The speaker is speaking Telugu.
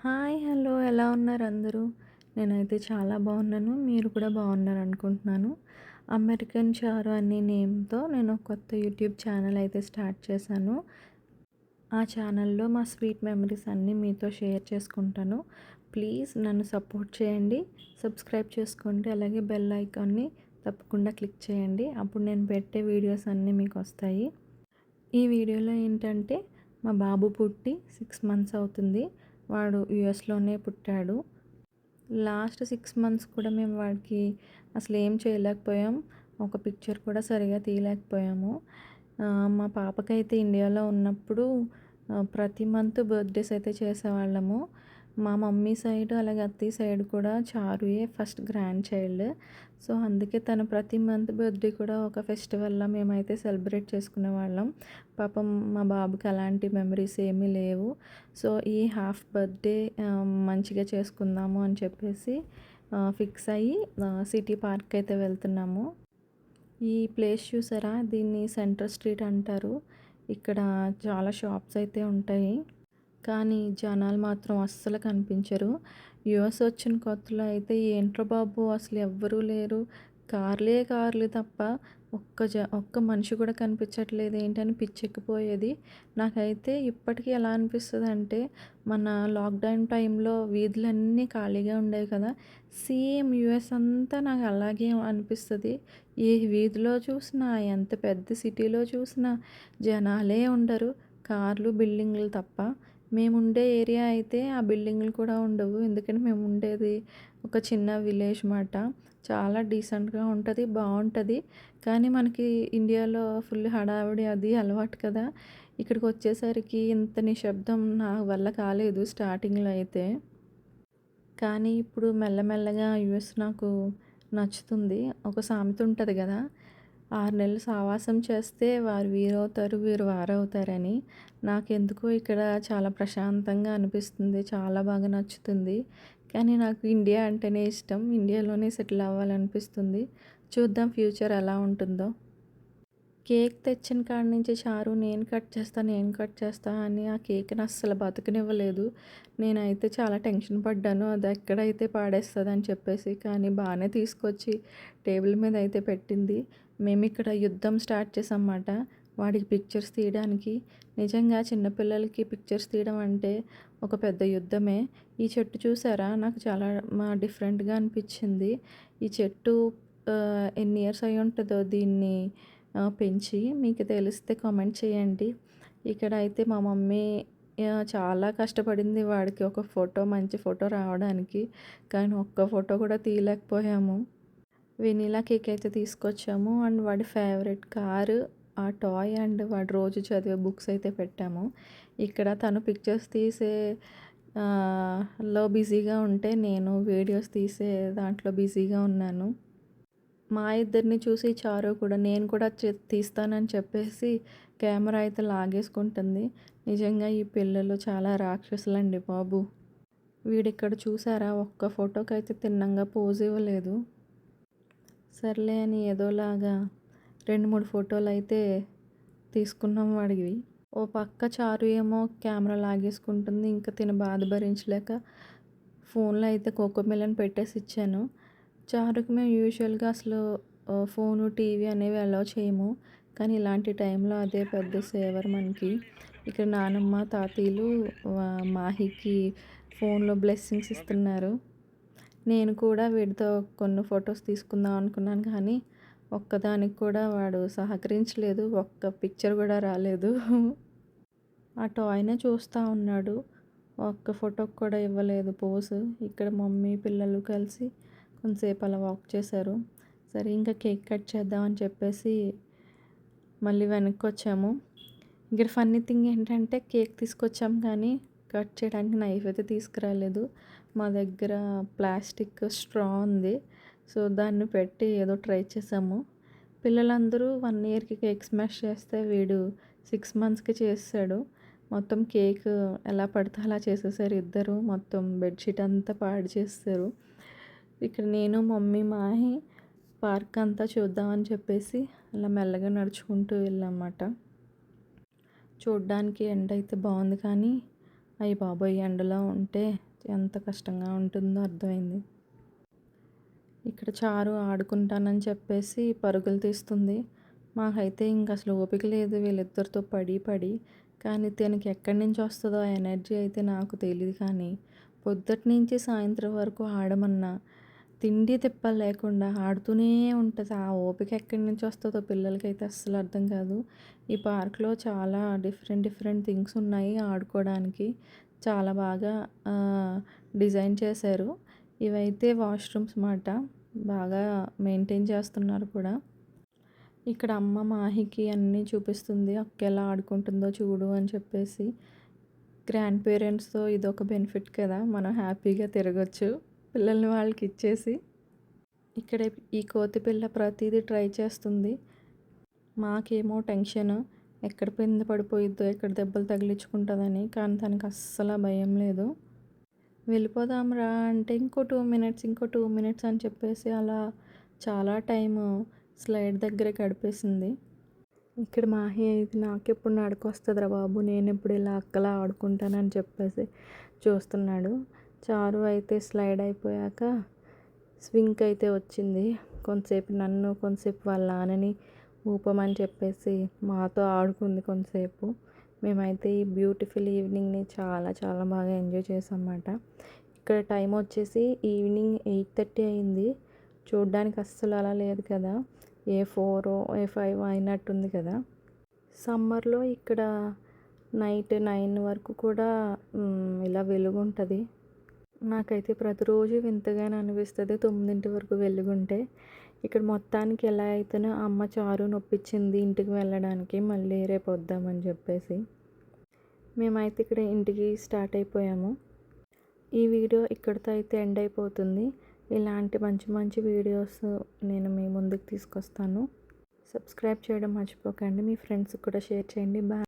హాయ్ హలో ఎలా ఉన్నారు అందరూ? నేనైతే చాలా బాగున్నాను. మీరు కూడా బాగున్నారు అనుకుంటున్నాను. అమెరికన్ చారు అనే నేమ్తో నేను కొత్త యూట్యూబ్ ఛానల్ అయితే స్టార్ట్ చేశాను. ఆ ఛానల్లో మా స్వీట్ మెమరీస్ అన్నీ మీతో షేర్ చేసుకుంటాను. ప్లీజ్ నన్ను సపోర్ట్ చేయండి. సబ్స్క్రైబ్ చేసుకోండి. అలాగే బెల్ ఐకాన్ని తప్పకుండా క్లిక్ చేయండి. అప్పుడు నేను పెట్టే వీడియోస్ అన్నీ మీకు వస్తాయి. ఈ వీడియోలో ఏంటంటే మా బాబు పుట్టి సిక్స్ మంత్స్ అవుతుంది. వాడు యుఎస్లోనే పుట్టాడు. లాస్ట్ సిక్స్ మంత్స్ కూడా మేము వాడికి అసలు ఏం చేయలేకపోయాం. ఒక పిక్చర్ కూడా సరిగా తీయలేకపోయాము. మా పాపకైతే ఇండియాలో ఉన్నప్పుడు ప్రతి మంత్ బర్త్డేస్ అయితే చేసేవాళ్ళము. మా మమ్మీ సైడ్ అలాగే అత్తయ్య సైడ్ కూడా చారుయే ఫస్ట్ గ్రాండ్ చైల్డ్. సో అందుకే తను ప్రతి మంత్ బర్త్డే కూడా ఒక ఫెస్టివల్లా మేమైతే సెలబ్రేట్ చేసుకునే వాళ్ళం. పాపం మా బాబుకి అలాంటి మెమరీస్ ఏమీ లేవు. సో ఈ హాఫ్ బర్త్డే మంచిగా చేసుకుందాము అని చెప్పేసి ఫిక్స్ అయ్యి సిటీ పార్క్ అయితే వెళ్తున్నాము. ఈ ప్లేస్ చూసారా? దీన్ని సెంట్రల్ స్ట్రీట్ అంటారు. ఇక్కడ చాలా షాప్స్ అయితే ఉంటాయి. కానీ జనాలు మాత్రం అస్సలు కనిపించరు. యుఎస్ వచ్చిన కొత్తలో అయితే ఏంట్రో బాబు అసలు ఎవ్వరూ లేరు. కార్లే కార్లు తప్ప ఒక్క జ ఒక్క మనిషి కూడా కనిపించట్లేదు ఏంటని పిచ్చెక్కిపోయేది. నాకైతే ఇప్పటికీ ఎలా అనిపిస్తుంది అంటే మన లాక్డౌన్ టైంలో వీధులన్నీ ఖాళీగా ఉండేవి కదా. సేమ్ యుఎస్ అంతా నాకు అలాగే అనిపిస్తుంది. ఏ వీధిలో చూసినా ఎంత పెద్ద సిటీలో చూసినా జనాలే ఉండరు. కార్లు బిల్డింగ్లు తప్ప మేము ఉండే ఏరియా అయితే ఆ బిల్డింగ్లు కూడా ఉండవు. ఎందుకంటే మేము ఉండేది ఒక చిన్న విలేజ్ మాట. చాలా డీసెంట్గా ఉంటుంది బాగుంటుంది కానీ మనకి ఇండియాలో ఫుల్ హడావిడి అది అలవాటు కదా. ఇక్కడికి వచ్చేసరికి ఇంత నిశ్శబ్దం నా వల్ల కాలేదు స్టార్టింగ్లో అయితే. కానీ ఇప్పుడు మెల్లమెల్లగా యుఎస్ నాకు నచ్చుతుంది. ఒక సామెత ఉంటుంది కదా ఆరు నెలలు సావాసం చేస్తే వారు వీరవుతారు వీరు వారవుతారని నాకెందుకో ఇక్కడ చాలా ప్రశాంతంగా అనిపిస్తుంది చాలా బాగా నచ్చుతుంది. కానీ నాకు ఇండియా అంటేనే ఇష్టం ఇండియాలోనే సెటిల్ అవ్వాలనిపిస్తుంది. చూద్దాం ఫ్యూచర్ ఎలా ఉంటుందో. కేక్ తెచ్చిన కాడి నుంచి చారు నేను కట్ చేస్తా నేను కట్ చేస్తా అని ఆ కేక్ని అస్సలు బతకనివ్వలేదు. నేనైతే చాలా టెన్షన్ పడ్డాను అది ఎక్కడైతే పాడేస్తుంది అని చెప్పేసి కానీ బాగానే తీసుకొచ్చి టేబుల్ మీద అయితే పెట్టింది. మేము ఇక్కడ యుద్ధం స్టార్ట్ చేసామన్నమాట వాడికి పిక్చర్స్ తీయడానికి. నిజంగా చిన్నపిల్లలకి పిక్చర్స్ తీయడం అంటే ఒక పెద్ద యుద్ధమే. ఈ చెట్టు చూసారా? నాకు చాలా మా డిఫరెంట్గా అనిపించింది. ఈ చెట్టు ఎన్ని ఇయర్స్ అయి ఉంటుందో దీన్ని పెంచి మీకు తెలిస్తే కామెంట్ చేయండి. ఇక్కడ అయితే మా మమ్మీ చాలా కష్టపడింది వాడికి. ఒక ఫోటో మంచి ఫోటో రావడానికి. కానీ ఒక్క ఫోటో కూడా తీయలేకపోయాము. వెనీలా కేక్ అయితే తీసుకొచ్చాము. అండ్ వాడి ఫేవరెట్ కారు ఆ టాయ్ అండ్ వాడు రోజు చదివే బుక్స్ అయితే పెట్టాము. ఇక్కడ తను పిక్చర్స్ తీసే లో బిజీగా ఉంటే నేను వీడియోస్ తీసే దాంట్లో బిజీగా ఉన్నాను. మా ఇద్దరిని చూసి చారు కూడా నేను కూడా తీస్తానని చెప్పేసి కెమెరా అయితే లాగేసుకుంటుంది. నిజంగా ఈ పిల్లలు చాలా రాక్షసులండి బాబు. వీడిక్కడ చూసారా? ఒక్క ఫోటోకి అయితే తిన్నంగా పోజ్ ఇవ్వలేదు. సర్లే అని ఏదోలాగా రెండు మూడు ఫోటోలు అయితే తీసుకున్నాం వాడివి. ఓ పక్క చారు ఏమో కెమెరా లాగేసుకుంటుంది ఇంకా తిన బాధ భరించలేక ఫోన్లో అయితే కోకోమిలన్ పెట్టేసి ఇచ్చాను. చారుకి మేము యూజువల్గా అసలు ఫోను టీవీ అనేవి అలౌ చేయము. కానీ ఇలాంటి టైంలో అదే పెద్ద సేవర్ మనకి. ఇక్కడ నానమ్మ తాతయ్యలు మాహికి ఫోన్లో బ్లెస్సింగ్స్ ఇస్తున్నారు. నేను కూడా వీడితో కొన్ని ఫొటోస్ తీసుకుందాం అనుకున్నాను కానీ ఒక్కదానికి కూడా వాడు సహకరించలేదు ఒక్క పిక్చర్ కూడా రాలేదు. ఆ టాయ్నే చూస్తూ ఉన్నాడు. ఒక్క ఫోటోకి కూడా ఇవ్వలేదు పోజు. ఇక్కడ మమ్మీ పిల్లలు కలిసి కొంతసేపు అలా వాక్ చేశారు. సరే ఇంకా కేక్ కట్ చేద్దామని చెప్పేసి మళ్ళీ వెనక్కి వచ్చాము. ఇక్కడ ఫన్నీ థింగ్ ఏంటంటే కేక్ తీసుకొచ్చాం కానీ కట్ చేయడానికి నైఫ్ అయితే తీసుకురాలేదు. మా దగ్గర ప్లాస్టిక్ స్ట్రా ఉంది. సో దాన్ని పెట్టి ఏదో ట్రై చేసాము. పిల్లలందరూ వన్ ఇయర్కి కేక్ స్మాష్ చేస్తే వీడు సిక్స్ మంత్స్కి చేస్తాడు. మొత్తం కేక్ ఎలా పడితే అలా చేసేసారు ఇద్దరు. మొత్తం బెడ్షీట్ అంతా పాడు చేస్తారు. ఇక్కడ నేను మమ్మీ మాహి పార్క్ అంతా చూద్దామని చెప్పేసి అలా మెల్లగా నడుచుకుంటూ వెళ్ళామన్నమాట. చూడ్డానికి ఎండ అయితే బాగుంది కానీ అయ్యి బాబోయ్ ఎండలో ఉంటే ఎంత కష్టంగా ఉంటుందో అర్థమైంది. ఇక్కడ చారు ఆడుకుంటానని చెప్పేసి పరుగులు తీస్తుంది. మాకైతే ఇంక అసలు ఓపిక లేదు వీళ్ళిద్దరితో పడి పడి కానీ తనకి ఎక్కడి నుంచి వస్తుందో ఆ ఎనర్జీ అయితే నాకు తెలియదు కానీ పొద్దుటి నుంచి సాయంత్రం వరకు ఆడమన్నా తిండి తిప్పలు లేకుండా ఆడుతూనే ఉంటుంది. ఆ ఓపిక ఎక్కడి నుంచి వస్తుందో పిల్లలకైతే అస్సలు అర్థం కాదు. ఈ పార్క్లో చాలా డిఫరెంట్ డిఫరెంట్ థింగ్స్ ఉన్నాయి ఆడుకోవడానికి చాలా బాగా డిజైన్ చేశారు. ఇవైతే వాష్రూమ్స్ మాట. బాగా మెయింటైన్ చేస్తున్నారు కూడా. ఇక్కడ అమ్మ మాహికి అన్నీ చూపిస్తుంది. అక్క ఎలా ఆడుకుంటుందో చూడు అని చెప్పేసి. గ్రాండ్ పేరెంట్స్తో ఇదొక బెనిఫిట్ కదా. మనం హ్యాపీగా తిరగచ్చు. పిల్లల్ని వాళ్ళకి ఇచ్చేసి ఇక్కడ ఈ కోతి పిల్ల ప్రతిదీ ట్రై చేస్తుంది. మాకేమో టెన్షన్ ఎక్కడ కింద పడిపోయిద్దో ఎక్కడ దెబ్బలు తగిలించుకుంటుందని కానీ తనకు అస్సలు భయం లేదు. వెళ్ళిపోదాం రా అంటే ఇంకో టూ మినిట్స్ ఇంకో టూ మినిట్స్ అని చెప్పేసి అలా చాలా టైము స్లైడ్ దగ్గర గడిపేసింది. ఇక్కడ మాహి అయితే నాకెప్పుడు నడకొస్తుందిరా బాబు నేను ఎప్పుడు ఇలా అక్కలా ఆడుకుంటానని చెప్పేసి చూస్తున్నాడు. చారు అయితే స్లైడ్ అయిపోయాక స్వింక్ అయితే వచ్చింది. కొంతసేపు నన్ను కొంతసేపు వాళ్ళ నాన్నని ఊపమని చెప్పేసి మాతో ఆడుకుంది కొంతసేపు. మేమైతే ఈ బ్యూటిఫుల్ ఈవినింగ్ని చాలా చాలా బాగా ఎంజాయ్ చేసామన్నమాట ఇక్కడ టైం వచ్చేసి ఈవినింగ్ ఎయిట్ థర్టీ అయింది. చూడ్డానికి అస్సలు అలా లేదు కదా. ఏ ఫోర్ ఏ ఫైవ్ అయినట్టుంది కదా. సమ్మర్లో ఇక్కడ నైట్ నైన్ వరకు కూడా ఇలా వెలుగు ఉంటుంది నాకైతే ప్రతిరోజు వింతగానే అనిపిస్తుంది తొమ్మిదింటి వరకు వెలుగుంటే. ఇక్కడ మొత్తానికి ఎలా అయితేనో అమ్మ చారు నొప్పించింది ఇంటికి వెళ్ళడానికి మళ్ళీ రేపు వద్దామని చెప్పేసి. మేమైతే ఇక్కడ ఇంటికి స్టార్ట్ అయిపోయాము. ఈ వీడియో ఇక్కడితో అయితే ఎండ్ అయిపోతుంది. ఇలాంటి మంచి మంచి వీడియోస్ నేను మీ ముందుకు తీసుకొస్తాను. సబ్స్క్రైబ్ చేయడం మర్చిపోకండి. మీ ఫ్రెండ్స్కి కూడా షేర్ చేయండి. బాయ్.